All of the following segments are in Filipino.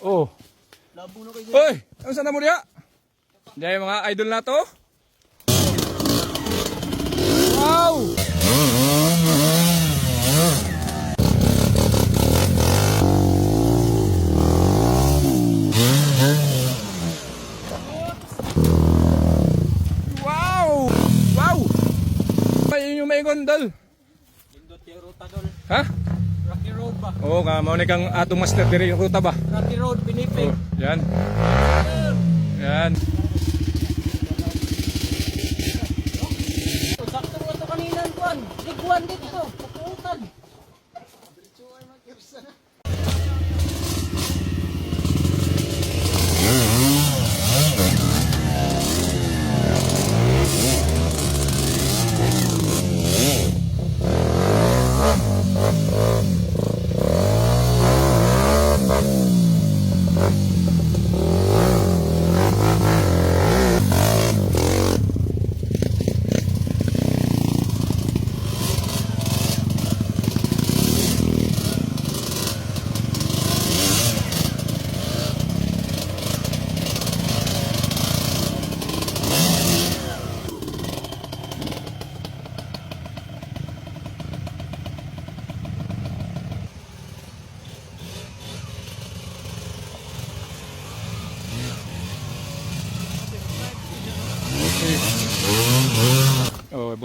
Oh. Labo na kayo. Hoy, ang sana mo diya? Diyan mga idol na to. Wow! Wow! Wow! May yung may gondol. Lindot yung ruta dol. Ha? Rocky Road ba? Oo, nga mo ni kang atong master diri ruta ba? Rocky Road, Binipig. Oh, yan. Yan.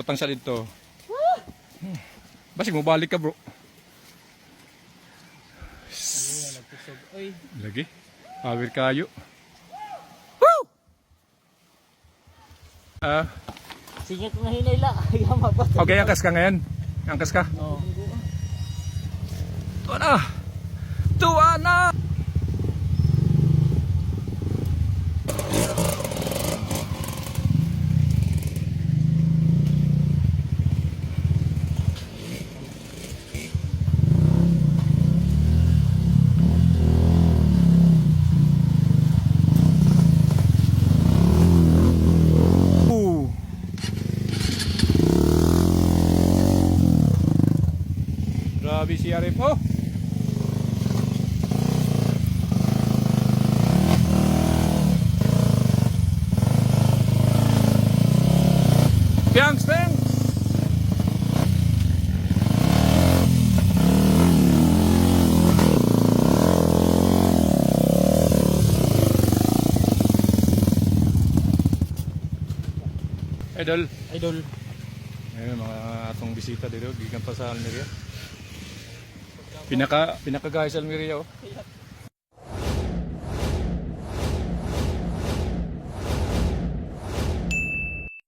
Butang sa dito. Basig mo balik ka, bro. Lagi. Awir kayo. Ah, singit na hinayla. Yama ba? okay, angkas ka ngayon. Angkas ka. Oh. Tuwa na! Tuwa na! Ooh. Grabe si Arif. Oh! Piangs, piangs! Idol, Idol. Ayun, mga atong bisita dito, gikan pa sa Almeria. Pinaka pinaka guys Almeria oh.